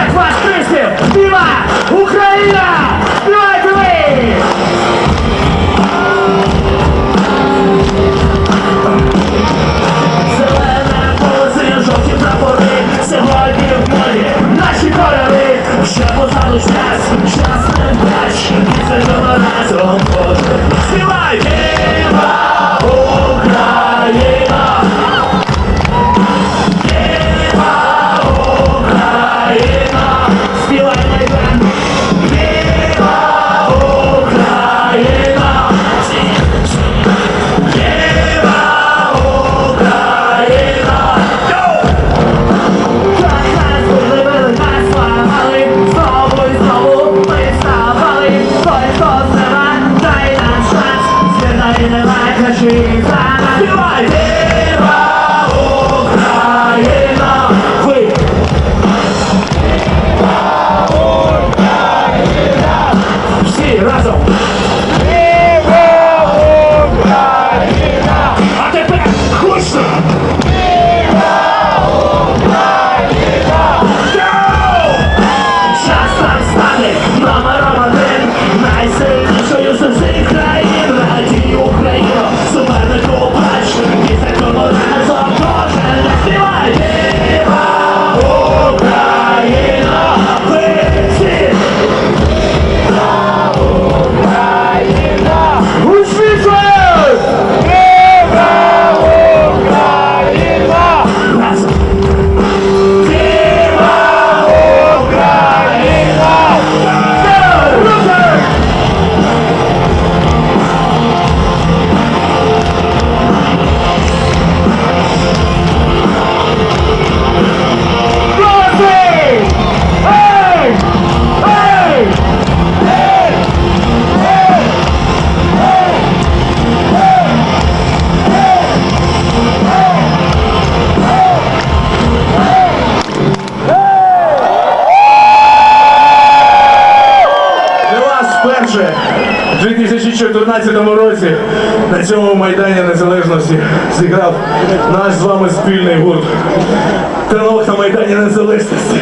Олег ваш приспів! Співа! Україна! Співайте ви! Зелене полоси, жовті прапори, сьогодні в моді наші кольори, ще позаду час, час не бач, і це разом Боже. Вперше в 2014 році на цьому Майдані Незалежності зіграв наш з вами спільний гурт. На Майдані Незалежності.